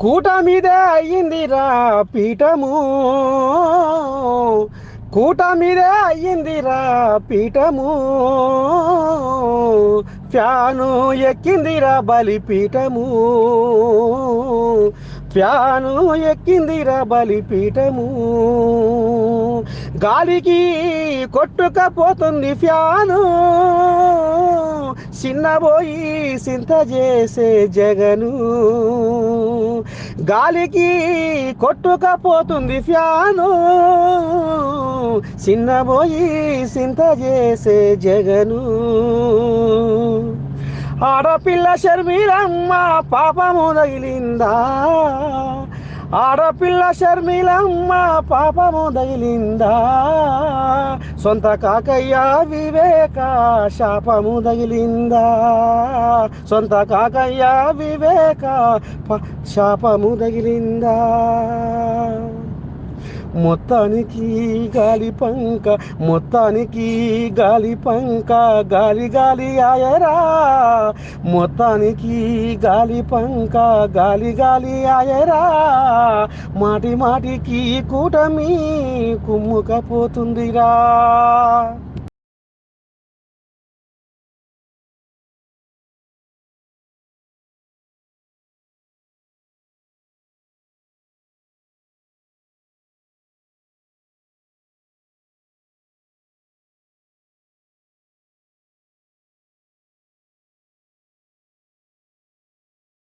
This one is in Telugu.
కూట మీదే అయ్యిందిరా పీఠము. కూట మీదే అయ్యిందిరా పీఠము. ఫ్యాను ఎక్కిందిరా బలిపీఠము. ఫ్యాను ఎక్కిందిరా బలిపీఠము. గాలికి కొట్టుకపోతుంది ఫ్యాను. చిన్నబోయి సింత చేసే జగను. గాలికి కొట్టుకపోతుంది ఫ్యాను. చిన్నబోయి సింత చేసే జగను. ఆడపిల్ల షర్మిలమ్మ పాపము తగిలిందా. ఆడపిల్ల షర్మిలమ్మ పాపము తగిలిందా సొంత కాకయ్య వివేక శాపము తగిలిందా సొంత కాకయ్య వివేక శాపము తగిలిందా మొత్తానికి గాలి పంక మొత్తానికి గాలి పంక గాలి గాలి ఆయరా. మొత్తానికి గాలి పంక గాలి గాలి ఆయరా. మాటి మాటికి కూటమి కుమ్ముకపోతుందిరా.